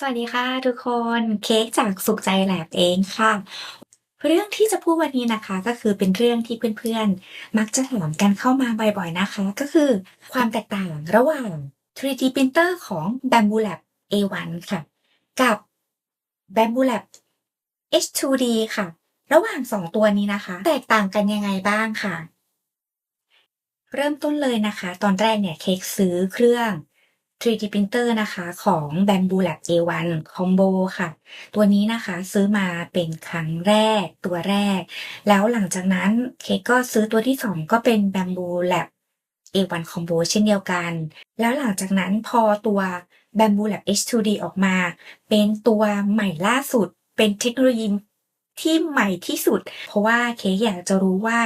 สวัสดีค่ะทุกคนเค้กจากสุขใจแลบเองค่ะ เรื่องที่จะพูดวันนี้นะคะก็คือเป็นเรื่องที่เพื่อนๆ มักจะถามกันเข้ามาบ่อยๆนะคะ ก็คือความแตกต่างระหว่าง 3D printer ของ Bamboo Lab A1 ค่ะ กับ Bamboo Lab H2D ค่ะ ระหว่าง 2 ตัวนี้นะคะ แตกต่างกันยังไงบ้างค่ะ เริ่มต้นเลยนะคะ ตอนแรกเนี่ยเค้กซื้อเครื่อง 3D printer นะคะของ Bamboo Lab A1 Combo ค่ะ ตัวนี้นะคะซื้อมาเป็นครั้งแรกตัวแรก แล้วหลังจากนั้นเคกก็ซื้อตัวที่ 2 ก็เป็น Bamboo Lab A1 Combo เช่นเดียวกัน แล้วหลังจากนั้นพอตัว Bamboo Lab H2D ออกมา เป็นตัวใหม่ล่าสุดเป็นเทคโนโลยี ที่ใหม่ที่สุด เพราะว่าเคอยากจะรู้ว่า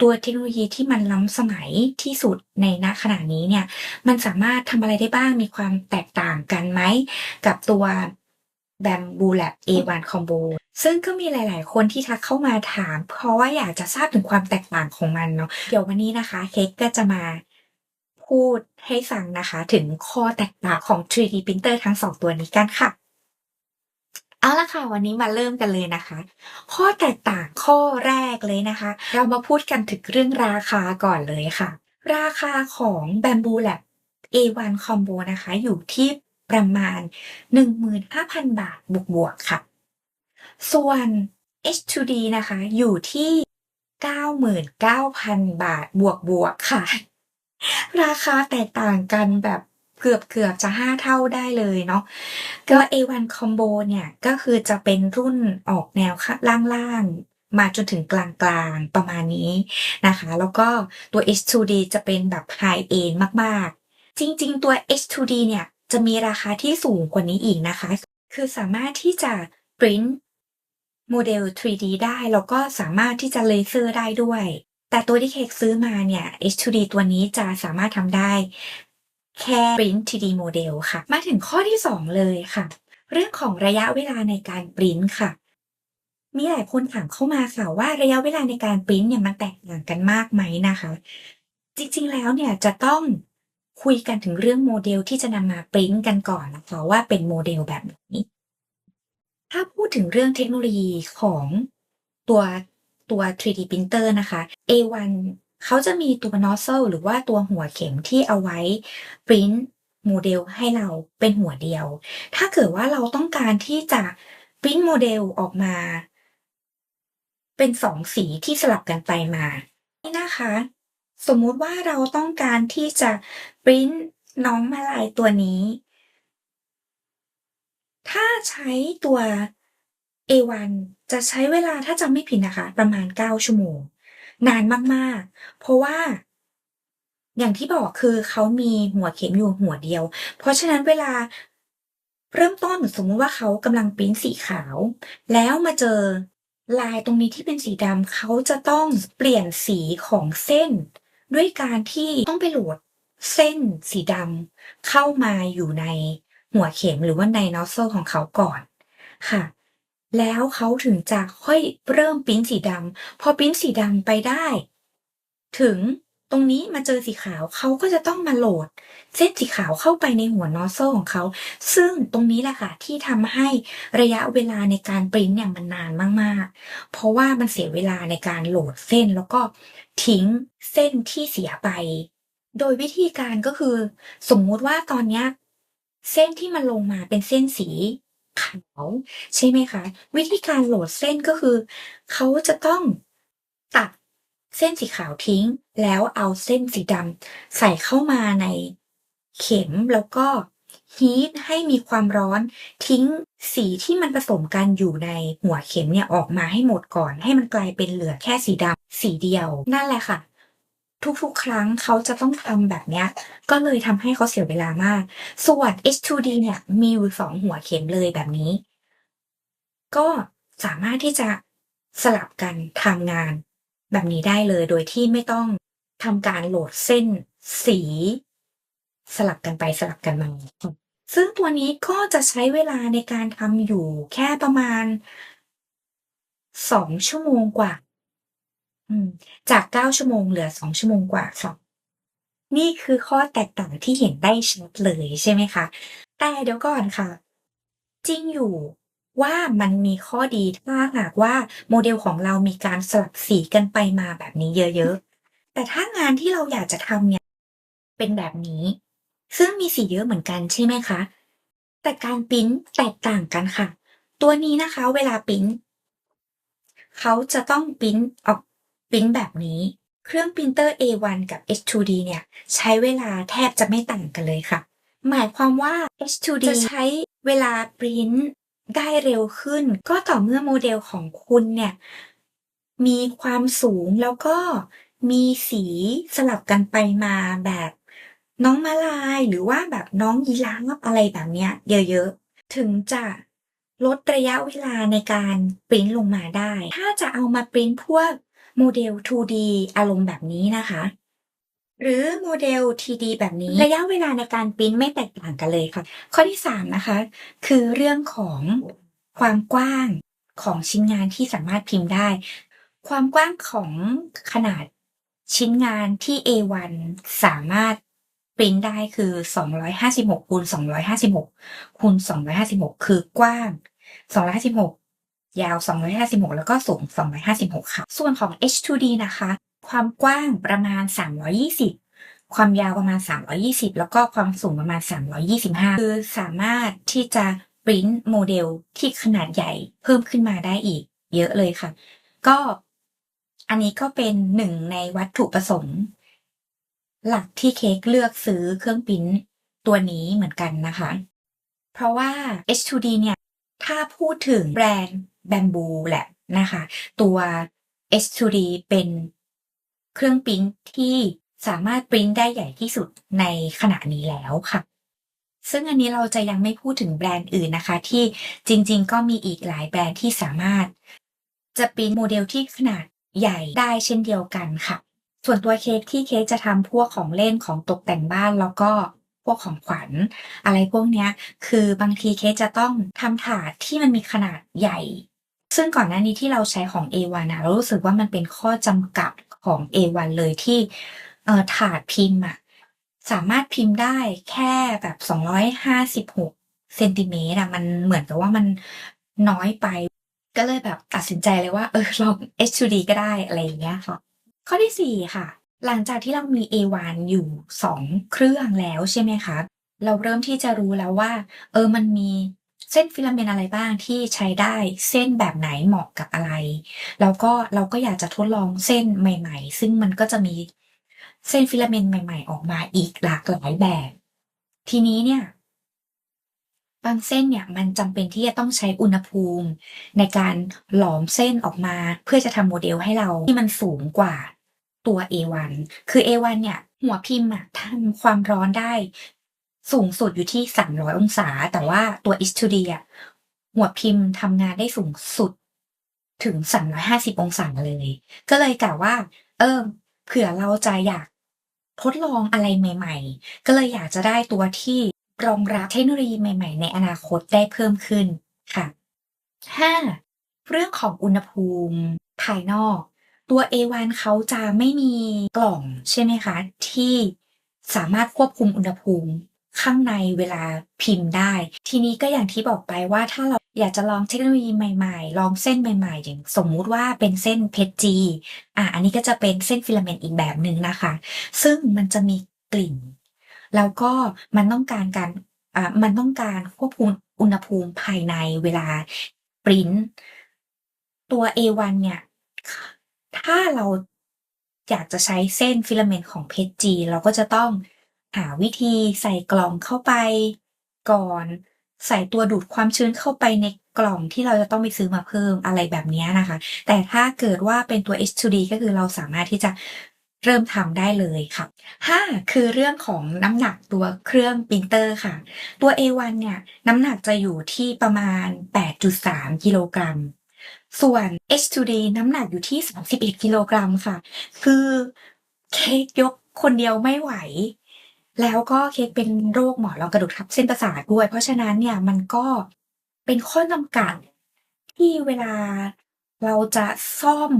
ตัวเทคโนโลยีที่มันล้ำสมัยที่สุดในณขณะนี้เนี่ยมันสามารถทำอะไรได้บ้างมีความแตกต่างกันไหม กับตัว Bamboo Lab A1 Combo ซึ่งก็มีหลาย ๆ คนที่ทักเข้ามาถาม เพราะว่าอยากจะทราบถึงความแตกต่างของมันเนาะเดี๋ยววันนี้นะคะ เค้กก็จะมาพูดให้ฟังนะคะ ถึงข้อแตกต่างของ 3D printer ทั้ง2ตัวนี้กันค่ะ เอาละค่ะ วันนี้มาเริ่มกันเลยนะคะ ข้อแตกต่างข้อแรกเลยนะคะ เรามาพูดกันถึงเรื่องราคาก่อนเลยค่ะ ราคาของ Bamboo Lab A1 Combo นะคะ อยู่ที่ประมาณ 15,000 บาทบวกๆค่ะ ส่วน H2D นะคะ อยู่ที่ 99,000 บาทบวกๆค่ะ ราคาแตกต่างกันแบบ เกือบๆจะ 5 เท่าได้เลยเนาะก็ A1 Combo เนี่ย ก็คือจะเป็นรุ่นออกแนวค่ะล่างๆ มาจนถึงกลางๆ ประมาณนี้นะคะ แล้วก็ตัว H2D จะเป็นแบบ High End มากๆ จริงๆ ตัว H2D เนี่ย จะมีราคาที่สูงกว่านี้อีกนะคะ คือสามารถที่จะปริ้นท์โมเดล 3D ได้ แล้วก็สามารถที่จะเลเซอร์ได้ด้วย แต่ตัวที่เค้กซื้อมาเนี่ย H2D ตัวนี้จะสามารถทำได้ แค่ปริ้นท์ 3D โมเดลค่ะ มาถึงข้อที่ 2 เลยค่ะ เรื่องของระยะเวลาในการปริ้นท์ค่ะ มีหลายคนถามเข้ามาค่ะว่าระยะเวลาในการปริ้นท์เนี่ยมันแตกต่างกันมากไหมนะคะ จริงๆแล้วเนี่ยจะต้องคุยกันถึงเรื่องโมเดลที่จะนำมาปริ้นท์กันก่อนนะคะว่าเป็นโมเดลแบบไหนถ้าพูดถึงเรื่องเทคโนโลยีของตัวตัว 3D printer นะคะ A1 เขาจะมีตัว nozzle หรือว่าตัวหัวเข็มที่เอาไว้ปริ้นโมเดลให้เราเป็นหัวเดียว ถ้าเกิดว่าเราต้องการที่จะปริ้นโมเดลออกมา เป็น2สีที่สลับกันไปมา นี่นะคะ สมมุติว่าเราต้องการที่จะปริ้นน้องมาลายตัวนี้ ถ้าใช้ตัว A1 จะใช้เวลาถ้าจำไม่ผิดนะคะ ประมาณ 9 ชั่วโมง นานมากๆ เพราะว่า อย่างที่บอกคือเขามีหัวเข็มอยู่หัวเดียว เพราะฉะนั้นเวลาเริ่มต้นสมมุติว่าเขากำลังปิ้นสีขาว แล้วมาเจอลายตรงนี้ที่เป็นสีดำเขาจะต้องเปลี่ยนสีของเส้น ด้วยการที่ต้องไปโหลดเส้นสีดำเข้ามาอยู่ในหัวเข็มหรือว่าใน nozzle ของเขาก่อนค่ะ แล้วเขาถึงจะค่อยเริ่มปิ้นสีดำพอปิ้นสีดำไปได้ ถึงตรงนี้มาเจอสีขาวเขาก็จะต้องมาโหลด เส้นสีขาวเข้าไปในหัว nozzle ของเขา ซึ่งตรงนี้แหละค่ะที่ทำให้ระยะเวลาในการปริ้นเนี่ยมันนานมากๆ เพราะว่ามันเสียเวลาในการโหลดเส้นแล้วก็ทิ้งเส้นที่เสียไป โดยวิธีการก็คือ สมมุติว่าตอนนี้เส้นที่มันลงมาเป็นเส้นสี ขาวใช่ไหมคะ วิธีการโหลดเส้นก็คือ เขาจะต้องตัดเส้นสีขาวทิ้ง แล้วเอาเส้นสีดำใส่เข้ามาในเข็มแล้วก็ heat ให้มีความร้อนทิ้งสีที่มันผสมกันอยู่ในหัวเข็มเนี่ยออกมาให้หมดก่อน ให้มันกลายเป็นเหลือแค่สีดำสีเดียว นั่นแหละค่ะ ทุกๆ ครั้งเขาจะต้องทำแบบเนี้ยก็เลยทำให้เขาเสียเวลามาก ส่วน H2D เนี่ยมีอยู่2หัวเข็มเลยแบบนี้ ก็สามารถที่จะสลับกันทำงานแบบนี้ได้เลยโดยที่ไม่ต้องทำการโหลดเส้นสี สลับกันไปสลับกันมา ซึ่งตัวนี้ก็จะใช้เวลาในการทำอยู่แค่ประมาณ2ชั่วโมงกว่า จาก 9 ชั่วโมงเหลือ 2 ชั่วโมงกว่าค่ะ นี่คือข้อแตกต่างที่เห็นได้ชัดเลยใช่ไหมคะ แต่เดี๋ยวก่อนค่ะ จริงอยู่ว่ามันมีข้อดีถ้าหากว่าโมเดลของเรามีการสลับสีกันไปมาแบบนี้เยอะๆ แต่ถ้างานที่เราอยากจะทำเนี่ยเป็นแบบนี้ ซึ่งมีสีเยอะเหมือนกันใช่ไหมคะ แต่การปริ้นแตกต่างกันค่ะ ตัวนี้นะคะ เวลาปริ้นเขาจะต้องปริ้นออก ปริ้นแบบนี้ เครื่องปรินเตอร์ A1 กับ H2D เนี่ยใช้เวลาแทบจะไม่ต่างกันเลยค่ะ หมายความว่า H2D จะใช้เวลาปริ้นได้เร็วขึ้น ก็ต่อเมื่อโมเดลของคุณเนี่ยมีความสูงแล้วก็มีสีสลับกันไปมาแบบน้องมาลายหรือว่าแบบน้องยีราฟอะไรแบบเนี้ยเยอะๆ ถึงจะลดระยะเวลาในการปริ้นลงมาได้ ถ้าจะเอามาปริ้นพวก โมเดล 2D อารมณ์แบบนี้นะคะ หรือโมเดล 3D แบบนี้ ระยะเวลาในการปริ้นไม่แตกต่างกันเลยค่ะ ข้อที่ 3 นะคะ คือเรื่องของความกว้างของชิ้นงานที่สามารถพิมพ์ได้ ความกว้างของขนาดชิ้นงานที่ A1 สามารถปริ้นได้คือ 256คูณ256คูณ256 คือกว้าง 256 ยาว 256 แล้วก็สูง 256 ค่ะ ส่วนของ H2D นะคะ ความกว้างประมาณ 320 ความยาวประมาณ 320 แล้วก็ความสูงประมาณ 325 คือสามารถที่จะปริ้นโมเดลที่ขนาดใหญ่เพิ่มขึ้นมาได้อีก เยอะเลยค่ะ ก็อันนี้ก็เป็นหนึ่งในวัตถุประสงค์ หลักที่เค้กเลือกซื้อเครื่องปริ้นตัวนี้เหมือนกันนะคะ เพราะว่า H2D เนี่ย ถ้าพูดถึงแบรนด์ แบมบูแหละนะคะ ตัว H2D เป็นเครื่องปริ้นที่สามารถปริ้นได้ใหญ่ที่สุดในขณะนี้แล้วค่ะ ซึ่งอันนี้เราจะยังไม่พูดถึงแบรนด์อื่นนะคะ ที่จริงๆ ก็มีอีกหลายแบรนด์ที่สามารถ จะปริ้นโมเดลที่ขนาดใหญ่ได้เช่นเดียวกันค่ะ ส่วนตัวเค้กที่เค้กจะทำพวกของเล่นของตกแต่งบ้านแล้วก็พวกของขวัญ อะไรพวกเนี้ย คือบางทีเค้กจะต้องทำถาดที่มันมีขนาดใหญ่ ซึ่งก่อนหน้านี้ที่เราใช้ของ A1 นะเรารู้สึกว่ามันเป็นข้อจำกัดของ A1 เลยที่ถาดพิมพ์อะสามารถพิมพ์ได้แค่แบบ 256เซนติเมตรอะมันเหมือนกับว่ามันน้อยไป ก็เลยแบบตัดสินใจเลยว่า เออลอง H2D ก็ได้อะไรอย่างเงี้ยค่ะ ข้อที่ 4 ค่ะ หลังจากที่เรามี A1 อยู่ 2 เครื่องแล้วใช่ไหมคะ เราเริ่มที่จะรู้แล้วว่า เออมันมี เส้นฟิลาเมนต์อะไรบ้างที่ใช้ได้เส้นแบบไหนเหมาะกับอะไร แล้วก็เราก็อยากจะทดลองเส้นใหม่ ๆ ซึ่งมันก็จะมีเส้นฟิลาเมนต์ใหม่ ๆ ออกมาอีกหลากหลายแบบ ทีนี้เนี่ยบางเส้นเนี่ยมันจำเป็นที่จะต้องใช้อุณหภูมิ ในการหลอมเส้นออกมาเพื่อจะทำโมเดลให้เราที่มันสูงกว่าตัว A1 คือ A1 เนี่ยหัวพิมพ์อะทำความร้อนได้ สูงสุดอยู่ที่ 300 องศา แต่ว่าตัว H2D อะหัวพิมพ์ทำงานได้สูงสุดถึง 350 องศาเลย ก็เลยกล่าวว่า เออเผื่อเราจะอยากทดลองอะไรใหม่ ๆ ก็เลยอยากจะได้ตัวที่รองรับเทคโนโลยีใหม่ ๆ ในอนาคตได้เพิ่มขึ้นค่ะ 5. เรื่องของอุณหภูมิภายนอก ตัว A1 เขาจะไม่มีกล่องใช่ไหมคะ ที่สามารถควบคุมอุณหภูมิ ข้างในเวลาพิมพ์ได้ ทีนี้ก็อย่างที่บอกไปว่าถ้าเราอยากจะลองเทคโนโลยีใหม่ๆ ลองเส้นใหม่ๆ อย่างสมมุติว่าเป็นเส้นเพชรจีอะอันนี้ก็จะเป็นเส้นฟิลาเมนต์อีกแบบหนึ่งนะคะ ซึ่งมันจะมีกลิ่น แล้วก็มันต้องการการอ่ามันต้องการควบคุมอุณหภูมิภายในเวลาปริ้นตัว A1 เนี่ย ถ้าเราอยากจะใช้เส้นฟิลาเมนต์ของเพชรจีเราก็จะต้อง หาวิธีใส่กล่องเข้าไป ก่อน ใส่ตัวดูดความชื้นเข้าไปในกล่องที่เราจะต้องไปซื้อมาเพิ่มอะไรแบบนี้นะคะ แต่ถ้าเกิดว่าเป็นตัว H2D ก็คือเราสามารถที่จะเริ่มทำได้เลยค่ะ 5. คือเรื่องของน้ำหนักตัวเครื่องปรินเตอร์ค่ะ ตัว A1 เนี่ยน้ำหนักจะอยู่ที่ประมาณ 8.3 กิโลกรัม ส่วน H2D น้ำหนักอยู่ที่ 31 กิโลกรัมค่ะ คือเค้กยกคนเดียวไม่ไหว แล้วก็เค้กเป็นโรคหมอนรองกระดูกทับเส้นประสาทด้วย เพราะฉะนั้นเนี่ยมันก็เป็นข้อจำกัดที่เวลาเราจะซ่อม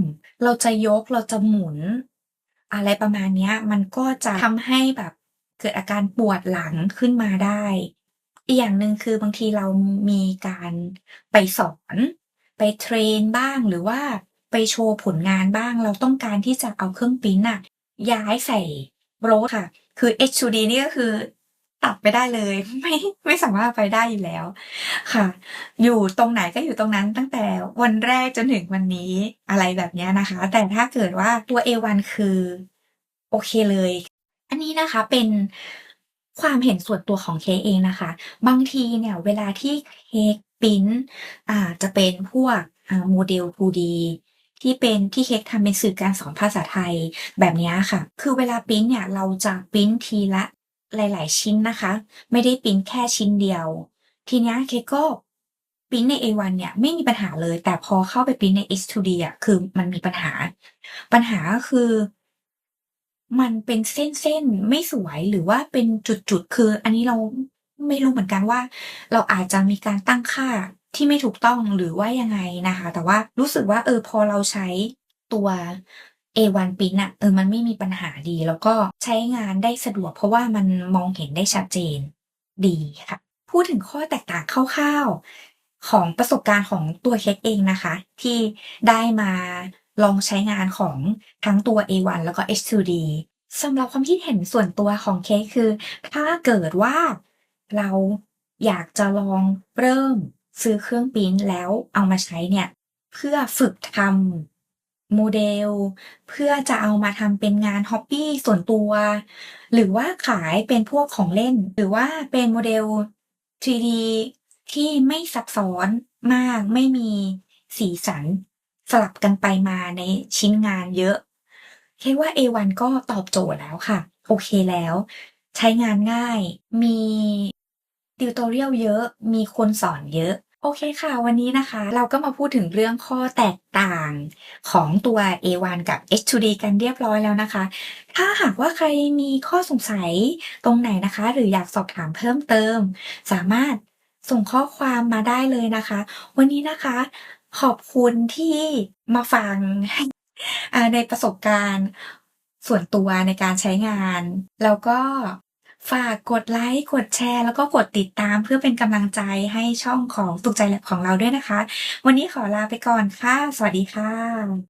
เราจะยกเราจะหมุน อะไรประมาณนี้มันก็จะทำให้แบบเกิดอาการปวดหลังขึ้นมาได้ อีกอย่างหนึ่งคือบางทีเรามีการไปสอน ไปเทรนบ้างหรือว่าไปโชว์ผลงานบ้าง เราต้องการที่จะเอาเครื่องพรินต์น่ะย้ายใส่โรลค่ะ คือ HUD นี่ก็คือตัดไปได้เลย ไม่ไม่สามารถไปได้อยู่แล้ว ค่ะ อยู่ตรงไหนก็อยู่ตรงนั้นตั้งแต่วันแรกจนถึงวันนี้อะไรแบบนี้นะคะ แต่ถ้าเกิดว่าตัว A1 คือ โอเคเลย อันนี้นะคะเป็นความเห็นส่วนตัวของเคเองนะคะ บางทีเนี่ยเวลาที่เค้กพรินอ่าจะเป็นพวกอ่าโมเดล 2D ที่เป็นที่เค้กทำเป็นสื่อการสอนภาษาไทยแบบนี้ค่ะ คือเวลาพรินต์เนี่ยเราจะพรินต์ทีละหลาย ๆ ชิ้นนะคะ ไม่ได้พรินต์แค่ชิ้นเดียว ทีนี้เค้กก็พรินต์ใน A1 เนี่ยไม่มีปัญหาเลย แต่พอเข้าไปพรินต์ใน H2D อะคือมันมีปัญหา ปัญหาก็คือ มันเป็นเส้น ๆ ไม่สวยหรือว่าเป็นจุด ๆ คือ อันนี้เราไม่รู้เหมือนกันว่า เราอาจจะมีการตั้งค่า ที่ไม่ถูกต้องหรือว่ายังไงนะคะ แต่ว่ารู้สึกว่าเออพอเราใช้ตัว A1 พรินต์น่ะเออมันไม่มีปัญหาดี แล้วก็ใช้งานได้สะดวก เพราะว่ามันมองเห็นได้ชัดเจนดีค่ะ พูดถึงข้อแตกต่างคร่าวๆของประสบการณ์ของตัวเค้กเองนะคะ ที่ได้มาลองใช้งานของทั้งตัว A1 แล้วก็ H2D สำหรับความคิดเห็นส่วนตัวของเค้กคือ ถ้าเกิดว่าเราอยากจะลองเริ่ม ซื้อเครื่องพรินแล้วเอามาใช้เนี่ย เพื่อฝึกทำโมเดล เพื่อจะเอามาทำเป็นงานฮ็อบบี้ส่วนตัว หรือว่าขายเป็นพวกของเล่น หรือว่าเป็นโมเดล 3D ที่ไม่ซับซ้อนมากไม่มีสีสันสลับกันไปมาในชิ้นงานเยอะค้กว่า A1 ก็ตอบโจทย์แล้วค่ะ โอเคแล้ว ใช้งานง่ายมี tutorial เยอะ มีคนสอนเยอะ โอเคค่ะ วันนี้นะคะ เราก็มาพูดถึงเรื่องข้อแตกต่างของตัว A1 กับ H2D กันเรียบร้อยแล้วนะคะ ถ้าหากว่าใครมีข้อสงสัยตรงไหนนะคะ หรืออยากสอบถามเพิ่มเติม สามารถส่งข้อความมาได้เลยนะคะ วันนี้นะคะ ขอบคุณที่มาฟังในประสบการณ์ส่วนตัวในการใช้งาน แล้วก็ ฝากกดไลค์ กดแชร์ แล้วก็กดติดตามเพื่อเป็นกำลังใจให้ช่องของตุกใจแลบของเราด้วยนะคะ วันนี้ขอลาไปก่อนค่ะ สวัสดีค่ะ